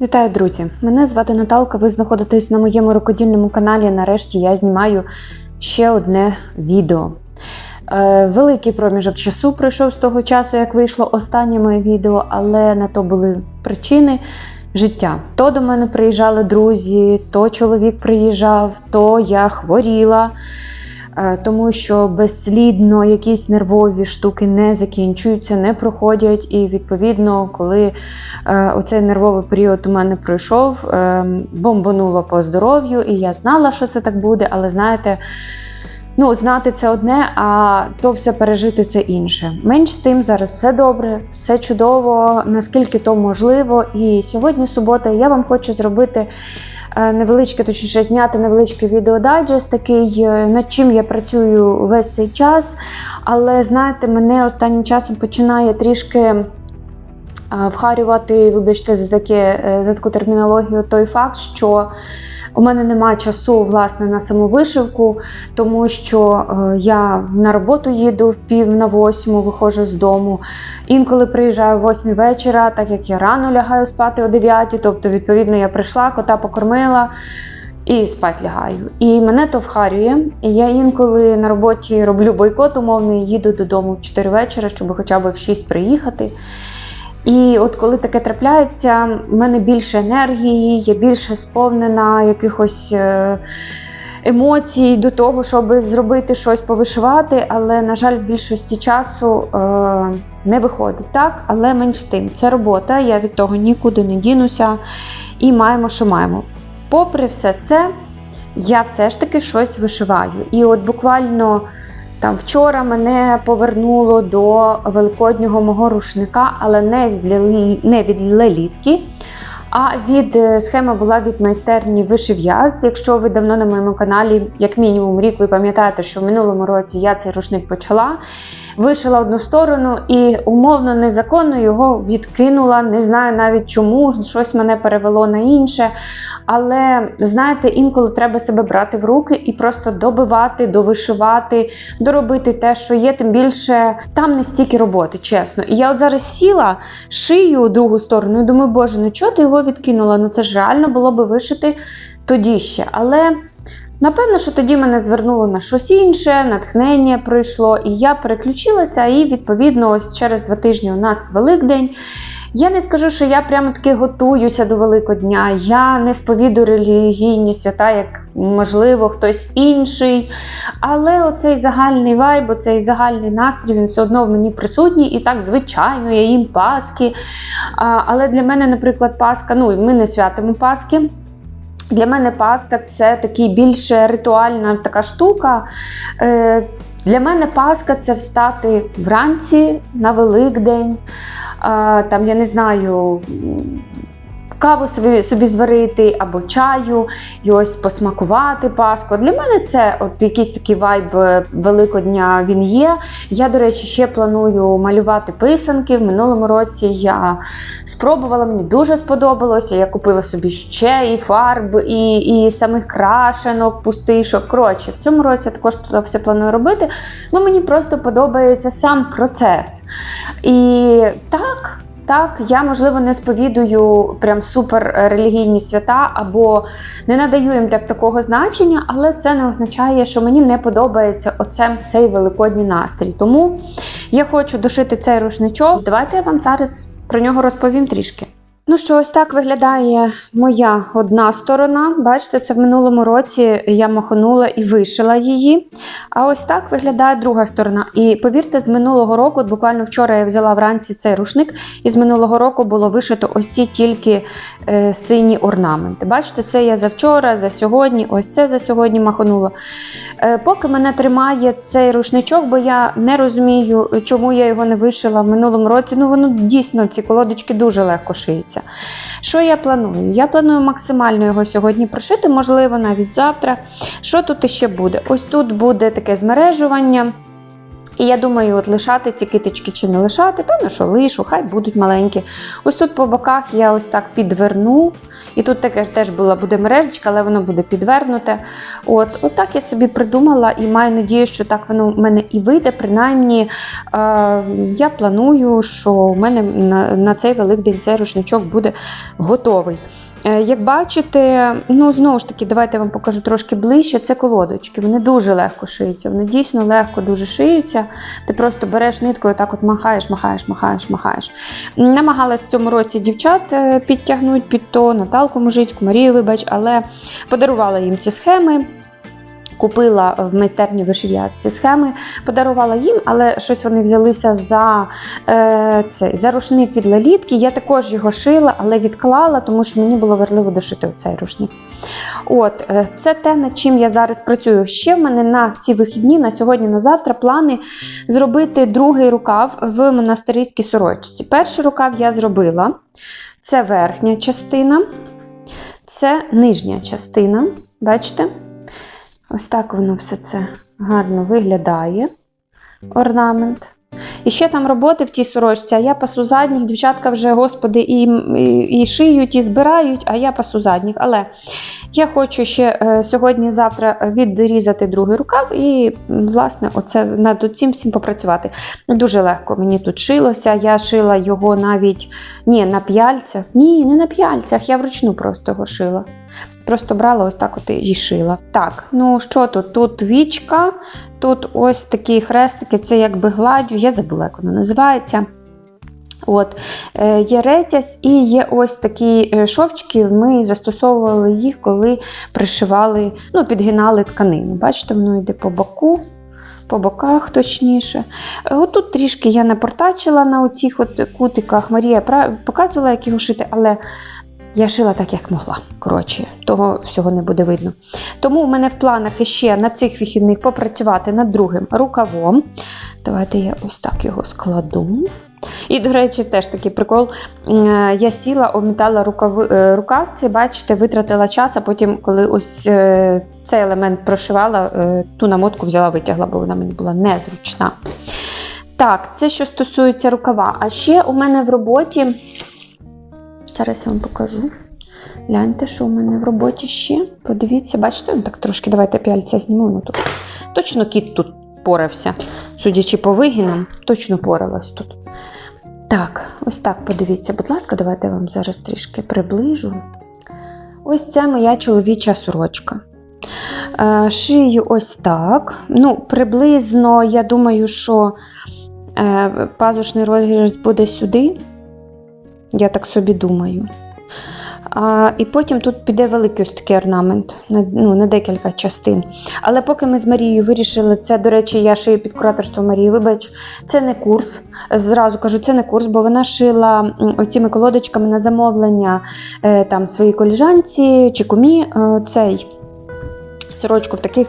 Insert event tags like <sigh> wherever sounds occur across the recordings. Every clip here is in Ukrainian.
Вітаю, друзі! Мене звати Наталка. Ви знаходитесь на моєму рукодільному каналі. Нарешті я знімаю ще одне відео. Е, Великий проміжок часу пройшов з того часу, як вийшло останнє моє відео, але на то були причини життя. То до мене приїжджали друзі, то чоловік приїжджав, то я хворіла. Е, Тому що безслідно якісь нервові штуки не закінчуються, не проходять. І відповідно, коли е, оцей нервовий період у мене пройшов, е, бомбануло по здоров'ю, і я знала, що це так буде, але знаєте. Ну, знати це одне, а то все пережити це інше. Менш з тим, зараз все добре, все чудово, наскільки то можливо. І сьогодні субота, я вам хочу зробити невеличке, точніше, зняти невеличкий відеодайджест, такий, е, над чим я працюю весь цей час. Але знаєте, мене останнім часом починає трішки. е, Вхарювати, вибачте, за таке е, за таку термінологію, той факт, що у мене немає часу власне на саму вишивку, тому що е, я на роботу їду в пів на восьму, виходжу з дому. Інколи приїжджаю в восьмій вечора, так як я рано лягаю спати о 9, тобто, відповідно, я прийшла, кота покормила. І спать лягаю. І мене то вхарює. І я інколи на роботі роблю бойкот умовний, їду додому в 4 вечора, щоб хоча б в 6 приїхати. І от коли таке трапляється, в мене більше енергії, я більше сповнена якихось е, емоцій до того, щоб зробити щось повишивати, але, на жаль, в більшості часу е, не виходить так. Але менш тим, це робота, я від того нікуди не дінуся і маємо, що маємо. Попри все це, я все ж таки щось вишиваю. І от буквально. Там вчора мене повернуло до великоднього мого рушника, але не від, не від лелітки, а від е, схема була від майстерні вишив'яз. Якщо ви давно на моєму каналі, як мінімум рік, ви пам'ятаєте, що в минулому році я цей рушник почала. Вишила одну сторону і умовно незаконно його відкинула. Не знаю навіть чому, щось мене перевело на інше. Але знаєте, інколи треба себе брати в руки і просто добивати, довишивати, доробити те, що є, тим більше там не стільки роботи, чесно. І я от зараз сіла, шию другу сторону і думаю, боже, ну чого ти його відкинула? Ну це ж реально було би вишити тоді ще. Але. Напевно, що тоді мене звернуло на щось інше, натхнення прийшло, і я переключилася, і відповідно, ось через два тижні у нас Великдень. Я не скажу, що я прямо таки готуюся до Великодня. Я не сповідую релігійні свята, як можливо, хтось інший. Але оцей загальний вайб, оцей загальний настрій, він все одно в мені присутній. І так, звичайно, я їм Паски. Але для мене, наприклад, Пасха, ну і ми не святимо Паски. Для мене Пасха це такий більше ритуальна така штука. Е, Для мене Пасха це встати вранці на Великдень, там, я не знаю, каву собі, собі зварити або чаю, і ось посмакувати Пасху. Для мене це от якийсь такий вайб е, Великодня він є. Я, до речі, ще планую малювати писанки. В минулому році я спробувала, мені дуже сподобалося. Я купила собі ще і фарб, і, і самих крашенок, пустишок. Коротше, в цьому році я також все планую робити. Ну, мені просто подобається сам процес. І так. Так, я можливо не сповідую прям супер релігійні свята або не надаю їм так такого значення, але це не означає, що мені не подобається оце цей великодній настрій. Тому я хочу дошити цей рушничок. Давайте я вам зараз про нього розповім трішки. Ну що, ось так виглядає моя одна сторона. Бачите, це в минулому році я маханула і вишила її. А ось так виглядає друга сторона. І повірте, з минулого року, от буквально вчора я взяла вранці цей рушник, і з минулого року було вишито ось ці тільки е, сині орнаменти. Бачите, це я за вчора, за сьогодні, ось це за сьогодні маханула. Е, поки мене тримає цей рушничок, бо я не розумію, чому я його не вишила в минулому році. Ну, воно дійсно ці колодочки дуже легко шиються. Що я планую? Я планую максимально його сьогодні прошити, можливо, навіть завтра. Що тут іще буде? Ось тут буде таке змережування. І я думаю, от лишати ці китички чи не лишати, певно, що лишу, хай будуть маленькі. Ось тут по боках я ось так підверну І тут таке теж була буде мережечка, але воно буде підвернуте. От, от так я собі придумала і маю надію, що так воно в мене і вийде. Принаймні, е, я планую, що в мене на, на цей великдень цей рушничок буде готовий. Е, Як бачите, ну знову ж таки, давайте я вам покажу трошки ближче. Це колодочки. Вони дуже легко шиються. Вони дійсно легко дуже шиються. Ти просто береш ниткою, так от махаєш, махаєш, махаєш, махаєш. Намагалась в цьому році дівчат е, підтягнути під то, Наталку Мужицьку, Марію, вибач, але подарувала їм ці схеми. Купила в майстерні вишив'я ці схеми, подарувала їм, але щось вони взялися за е, цей за рушник від лелітки. Я також його шила, але відклала, тому що мені було важливо дошити цей рушник. От, е, це те, над чим я зараз працюю. Ще в мене на ці вихідні, на сьогодні, на завтра, плани зробити другий рукав в монастирській сорочці. Перший рукав я зробила. Це верхня частина, це нижня частина. Бачите? Ось так воно все це гарно виглядає. Орнамент. І ще там роботи в тій сорочці, а я пасу задніх. Дівчатка вже, господи, і, і, і шиють, і збирають, а я пасу задніх. Але я хочу ще е, сьогодні-завтра відрізати другий рукав і, власне, оце над цим всім попрацювати. Дуже легко мені тут шилося. Я шила його навіть ні, на п'яльцях. Ні, не на п'яльцях, я вручну просто його шила. Просто брала ось так от і шила. Так, ну що тут? Тут вічка, тут ось такі хрестики, це якби гладдю, я забула, як воно називається. От, е, є ретязь і є ось такі е, шовчики. Ми застосовували їх, коли пришивали, ну, підгинали тканину. Бачите, воно йде по боку, по боках точніше. Отут трішки я напортачила на оцих от кутиках. Марія показувала, як його шити, але я шила так, як могла. Коротше, того всього не буде видно. Тому в мене в планах іще на цих вихідних попрацювати над другим рукавом. Давайте я ось так його складу. І, до речі, теж такий прикол. Е, Я сіла, обмітала е, рукавці, бачите, витратила час, а потім, коли ось е, цей елемент прошивала, ту намотку взяла, витягла, бо вона мені була незручна. Так, це що стосується рукава. А ще у мене в роботі. Зараз я вам покажу. Гляньте, що у мене в роботі ще. Подивіться, бачите, ну, так трошки давайте п'яльця зніму. Ну, тут. Точно кіт тут порався. Судячи по вигинам, точно поралась тут. Так, ось так подивіться, будь ласка, давайте я вам зараз трішки приближу. Ось це моя чоловіча сорочка. Е, Шию ось так. Ну, приблизно, я думаю, що е, пазушний розріз буде сюди. Я так собі думаю. А, і потім тут піде великий ось такий орнамент на, ну, на декілька частин. Але поки ми з Марією вирішили, це, до речі, я шию під кураторство Марії, вибач, це не курс. Зразу кажу, це не курс, бо вона шила оціми колодочками на замовлення е, там, своїй коліжанці чи кумі е, цей сорочку в таких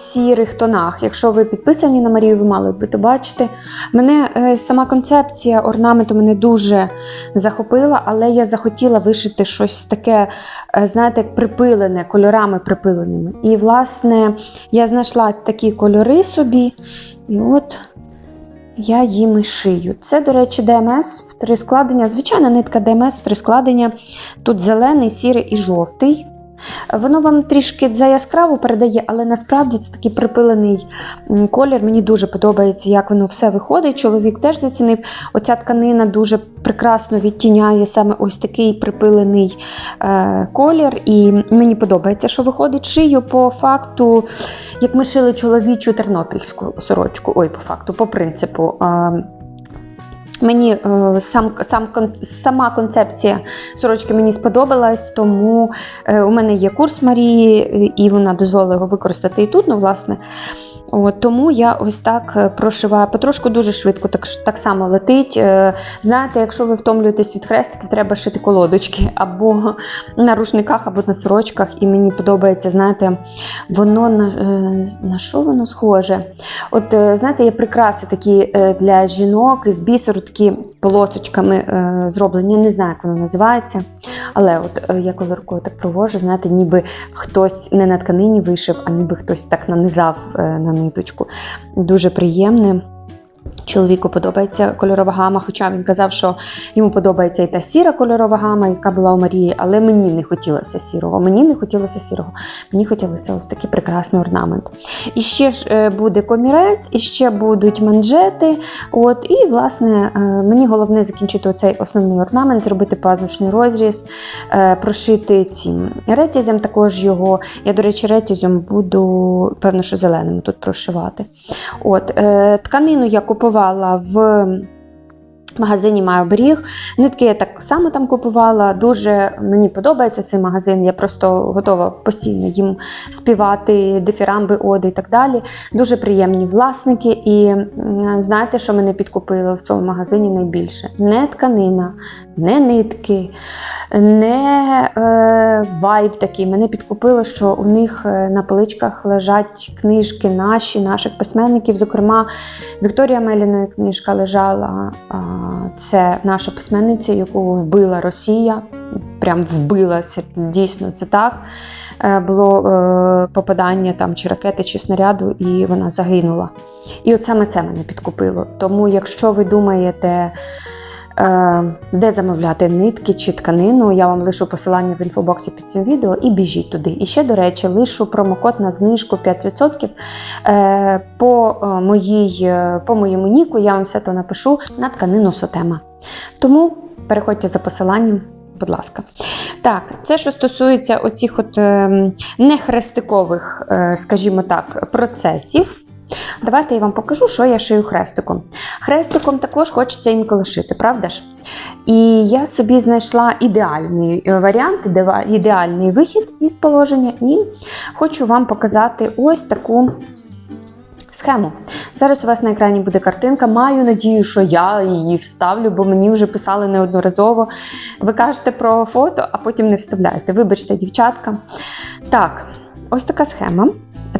сірих тонах. Якщо ви підписані на Марію, ви мали би то бачити. Мене е, сама концепція орнаменту мене дуже захопила, але я захотіла вишити щось таке, е, знаєте, припилене, кольорами припиленими. І, власне, я знайшла такі кольори собі, і от я їм і шию. Це, до речі, ДМС в три складення. Звичайна нитка ДМС в три складення. Тут зелений, сірий і жовтий. Воно вам трішки заяскраво передає, але насправді це такий припилений колір. Мені дуже подобається, як воно все виходить. Чоловік теж зацінив. Оця тканина дуже прекрасно відтіняє саме ось такий припилений е, колір. І мені подобається, що виходить. Шию по факту, як ми шили чоловічу тернопільську сорочку. Ой, по факту, по принципу. Мені е, сам, сам, сама концепція сорочки мені сподобалась, тому е, у мене є курс Марії, і вона дозволила його використати і тут. Ну, власне. От, тому я ось так е, прошиваю потрошку дуже швидко, так, так само летить. Е, Знаєте, якщо ви втомлюєтесь від хрестиків, треба шити колодочки <laughs> або на рушниках, або на сорочках. І мені подобається, знаєте, воно на, е, на що воно схоже? От знаєте, є прикраси такі для жінок із бісеру, такі полосочками зроблені. Не знаю, як воно називається. Але от е, я коли так провожу, знаєте, ніби хтось не на тканині вишив, а ніби хтось так нанизав е, на ниточку. Дуже приємне. Чоловіку подобається кольорова гама, хоча він казав, що йому подобається і та сіра кольорова гама, яка була у Марії, але мені не хотілося сірого. Мені не хотілося сірого. Мені хотілося ось такий прекрасний орнамент. І ще ж е, буде комірець, і ще будуть манжети. От, і, власне, е, мені головне закінчити оцей основний орнамент, зробити пазушний розріз, е, прошити цим ретязем також його. Я, до речі, ретязем буду, певно, що зеленим тут прошивати. От, тканину я купувала в магазині Маю. Нитки я так само там купувала. Дуже мені подобається цей магазин. Я просто готова постійно їм співати дифірамби, оди і так далі. Дуже приємні власники. І знаєте, що мене підкупило в цьому магазині найбільше? Не тканина, не нитки, не е, вайб такий. Мене підкупило, що у них е, на поличках лежать книжки наші, наших письменників. Зокрема, Вікторія Меліної книжка лежала. Це наша письменниця, яку вбила Росія. Прям вбила це дійсно це так. Е, Було е, попадання там чи ракети, чи снаряду, і вона загинула. І от саме це мене підкупило. Тому, якщо ви думаєте, де замовляти нитки чи тканину, я вам лишу посилання в інфобоксі під цим відео і біжіть туди. І ще, до речі, лишу промокод на знижку 5% е, по, е, моїй, е, по моєму ніку. Я вам все то напишу на тканину Сотема. Тому переходьте за посиланням. Будь ласка. Так, це що стосується оцих от е, нехрестикових, е, скажімо так, процесів. Давайте я вам покажу, що я шию хрестиком. Хрестиком також хочеться інколи шити, правда ж? І я собі знайшла ідеальний е, варіант, ідеальний вихід із положення, і хочу вам показати ось таку схему. Зараз у вас на екрані буде картинка. Маю надію, що я її вставлю, бо мені вже писали неодноразово. Ви кажете про фото, а потім не вставляєте. Вибачте, дівчатка. Так, ось така схема.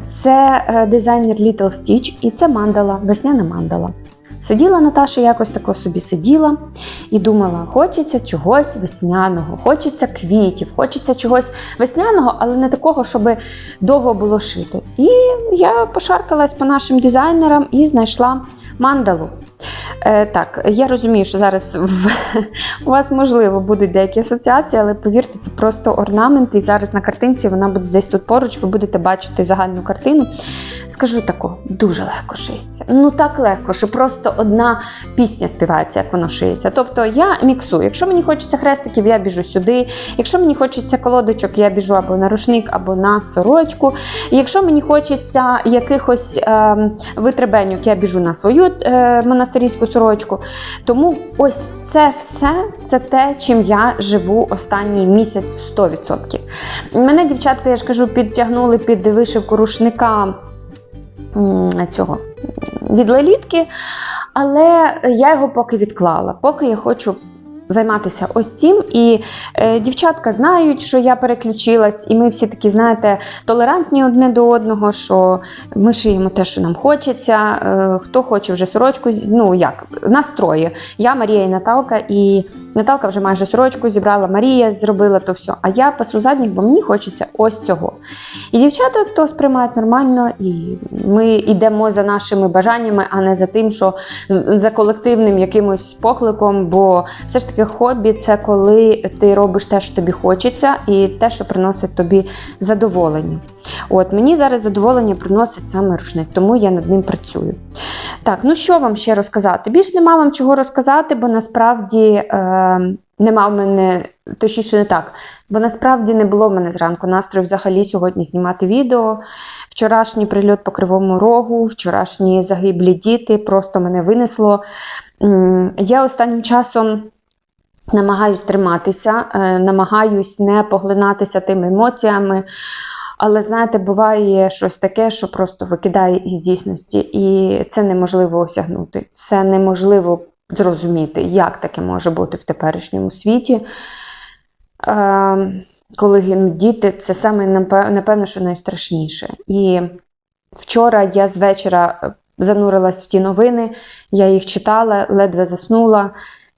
Це е, дизайнер Little Stitch і це мандала, весняна мандала. Сиділа Наташа якось тако собі сиділа і думала, хочеться чогось весняного, хочеться квітів, хочеться чогось весняного, але не такого, щоб довго було шити. І я пошаркалась по нашим дизайнерам і знайшла мандалу. Е, так, я розумію, що зараз в, <laughs> у вас можливо будуть деякі асоціації, але повірте, це просто орнамент, і зараз на картинці вона буде десь тут поруч, ви будете бачити загальну картину. Скажу тако, дуже легко шиється. Ну так легко, що просто одна пісня співається, як воно шиється. Тобто я міксую. Якщо мені хочеться хрестиків, я біжу сюди. Якщо мені хочеться колодочок, я біжу або на рушник, або на сорочку. Якщо мені хочеться якихось е, витребеньок, я біжу на свою е, монастирську сорочку. Тому ось це все це те, чим я живу останній місяць 100%. Мене, дівчатка, я ж кажу, підтягнули під вишивку рушника цього від лелітки, але я його поки відклала, поки я хочу. Займатися ось цим. І е, дівчатка знають, що я переключилась, і ми всі такі, знаєте, толерантні одне до одного, що ми шиємо те, що нам хочеться. Е, хто хоче вже сорочку, ну як, настрої. Я, Марія і Наталка, і Наталка вже майже сорочку зібрала, Марія зробила то все. А я пасу задніх, бо мені хочеться ось цього. І дівчата то сприймають нормально, і ми йдемо за нашими бажаннями, а не за тим, що за колективним якимось покликом. Бо все ж таки хобі це коли ти робиш те, що тобі хочеться, і те, що приносить тобі задоволення. От мені зараз задоволення приносить саме рушник, тому я над ним працюю. Так, ну що вам ще розказати? Більш нема вам чого розказати, бо насправді е, нема в мене, точніше не так, бо насправді не було в мене зранку настрою взагалі сьогодні знімати відео. Вчорашній прильот по кривому рогу, вчорашні загиблі діти, просто мене винесло. Я останнім часом. Намагаюсь триматися, е, намагаюсь не поглинатися тими емоціями. Але знаєте, буває щось таке, що просто викидає із дійсності, і це неможливо осягнути. Це неможливо зрозуміти, як таке може бути в теперішньому світі. Е, коли гинуть діти, це саме напевно, що найстрашніше. І вчора я з вечора занурилась в ті новини, я їх читала, ледве заснула.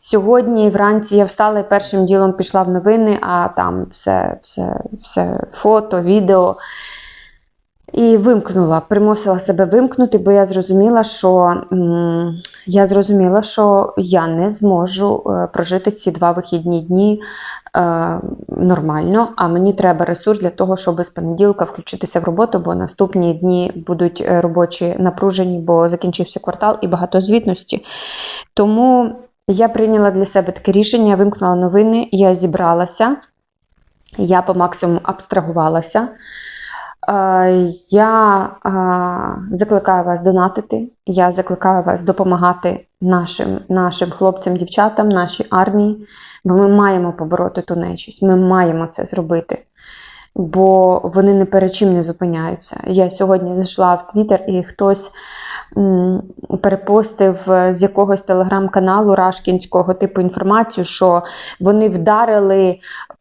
Сьогодні вранці я встала і першим ділом пішла в новини, а там все, все, все фото, відео. І вимкнула, примусила себе вимкнути, бо я зрозуміла, що я зрозуміла, що я не зможу е, прожити ці два вихідні дні е, нормально. А мені треба ресурс для того, щоб з понеділка включитися в роботу, бо наступні дні будуть е, робочі напружені, бо закінчився квартал і багато звітності. Тому я прийняла для себе таке рішення, я вимкнула новини, я зібралася, я по максимуму абстрагувалася. Е, Я е, закликаю вас донатити, я закликаю вас допомагати нашим, нашим хлопцям, дівчатам, нашій армії, бо ми маємо побороти ту нечість, ми маємо це зробити, бо вони не перед чим не зупиняються. Я сьогодні зайшла в Твіттер і хтось перепостив з якогось телеграм-каналу Рашкінського типу інформацію, що вони вдарили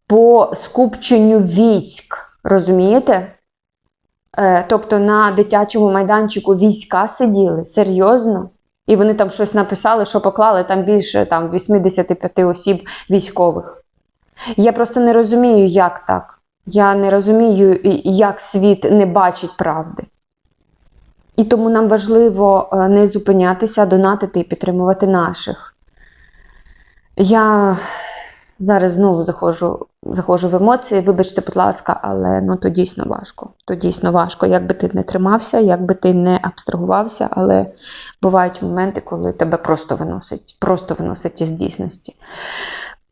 по скупченню військ. Розумієте? Е, тобто на дитячому майданчику війська сиділи серйозно. І вони там щось написали, що поклали там більше там, 85 осіб військових. Я просто не розумію, як так. Я не розумію, як світ не бачить правди. І тому нам важливо е, не зупинятися, донатити і підтримувати наших. Я зараз знову заходжу, заходжу в емоції. Вибачте, будь ласка, але ну то дійсно важко. То дійсно важко. Як би ти не тримався, як би ти не абстрагувався, але бувають моменти, коли тебе просто виносить, просто виносить із дійсності.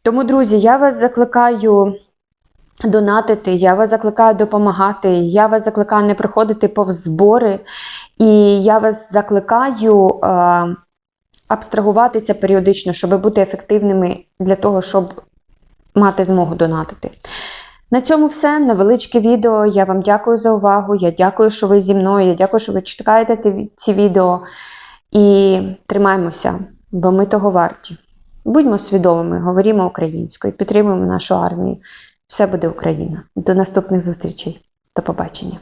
Тому, друзі, я вас закликаю. Донатити, я вас закликаю допомагати, я вас закликаю не приходити повз збори, і я вас закликаю е, абстрагуватися періодично, щоб бути ефективними для того, щоб мати змогу донатити. На цьому все. Невеличке відео. Я вам дякую за увагу. Я дякую, що ви зі мною. Я дякую, що ви читаєте ці відео. І тримаймося, бо ми того варті. Будьмо свідомими, говоримо українською, підтримуємо нашу армію. Все буде Україна. До наступних зустрічей. До побачення.